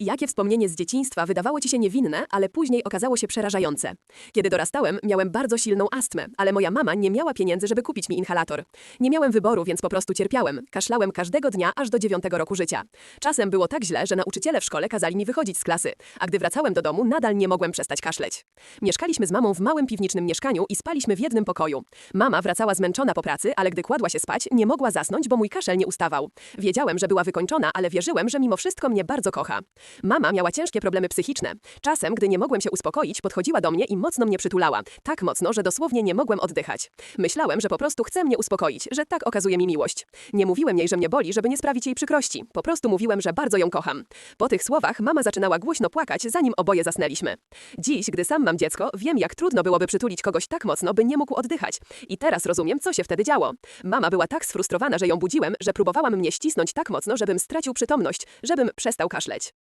Jakie wspomnienie z dzieciństwa wydawało ci się niewinne, ale później okazało się przerażające. Kiedy dorastałem, miałem bardzo silną astmę, ale moja mama nie miała pieniędzy, żeby kupić mi inhalator. Nie miałem wyboru, więc po prostu cierpiałem. Kaszlałem każdego dnia aż do dziewiątego roku życia. Czasem było tak źle, że nauczyciele w szkole kazali mi wychodzić z klasy, a gdy wracałem do domu, nadal nie mogłem przestać kaszleć. Mieszkaliśmy z mamą w małym piwniczym mieszkaniu i spaliśmy w jednym pokoju. Mama wracała zmęczona po pracy, ale gdy kładła się spać, nie mogła zasnąć, bo mój kaszel nie ustawał. Wiedziałem, że była wykończona, ale wierzyłem, że mimo wszystko mnie bardzo kocha. Mama miała ciężkie problemy psychiczne. Czasem, gdy nie mogłem się uspokoić, podchodziła do mnie i mocno mnie przytulała. Tak mocno, że dosłownie nie mogłem oddychać. Myślałem, że po prostu chce mnie uspokoić, że tak okazuje mi miłość. Nie mówiłem jej, że mnie boli, żeby nie sprawić jej przykrości. Po prostu mówiłem, że bardzo ją kocham. Po tych słowach mama zaczynała głośno płakać, zanim oboje zasnęliśmy. Dziś, gdy sam mam dziecko, wiem, jak trudno byłoby przytulić kogoś tak mocno, by nie mógł oddychać. I teraz rozumiem, co się wtedy działo. Mama była tak sfrustrowana, że ją budziłem, że próbowałam mnie ścisnąć tak mocno, żebym stracił przytomność, żebym przestał kaszleć.